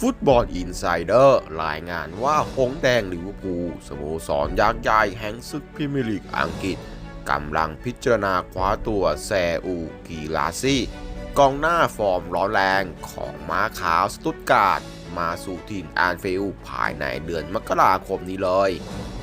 ฟุตบอลอินไซเดอร์รายงานว่าหงแดงลิเวอร์พูลสโมสรยักษ์ใหญ่แห่งศึกพรีเมียร์ลีกอังกฤษกำลังพิจารณาคว้าตัวแซอูกีลาซี่กองหน้าฟอร์มร้อนแรงของม้าขาวสตุตการ์ดมาสู่ทีมแอนฟิลภายในเดือนมกราคมนี้เลย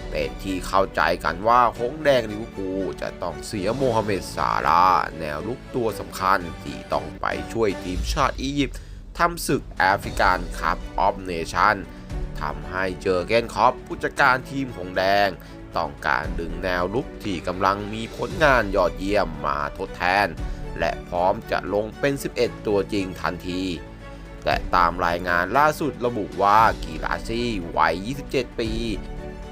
เป็นที่เข้าใจกันว่าหงแดงลิเวอร์พูลจะต้องเสียโมฮัมเหม็ดซาลาแนวลุกตัวสำคัญที่ต้องไปช่วยทีมชาติอียิปต์ ทำศึกแอฟริกันคัพออฟเนชั่นทำให้เจอเกนคอปผู้จัดการทีมหงแดง ต้องการดึงแนวลุกที่กำลังมีผลงานยอดเยี่ยมมาทดแทน และพร้อมจะลงเป็น 11 ตัวจริงทันที แต่ตามรายงานล่าสุดระบุว่ากีฬาซี่วัย 27 ปี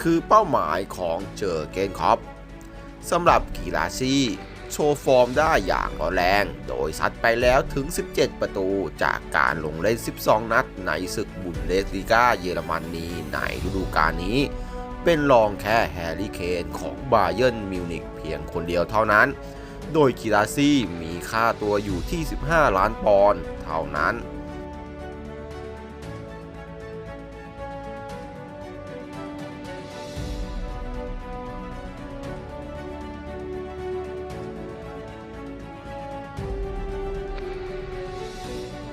คือเป้าหมายของเจอเกนคอปสำหรับกีฬาซี่ โชว์ฟอร์มได้อย่างร้อนแรง โดยซัดไปแล้วถึง 17 ประตูจากการลงเล่น 12 นัดในศึกบุนเดสลีกาเยอรมนนีในฤดูกาลนี้ เป็นรองแค่แฮร์รี่เคนของบาเยิร์นมิวนิกเพียงคนเดียวเท่านั้น โดยกีราซี่มีค่าตัวอยู่ที่ 15 ล้านปอนด์เท่านั้น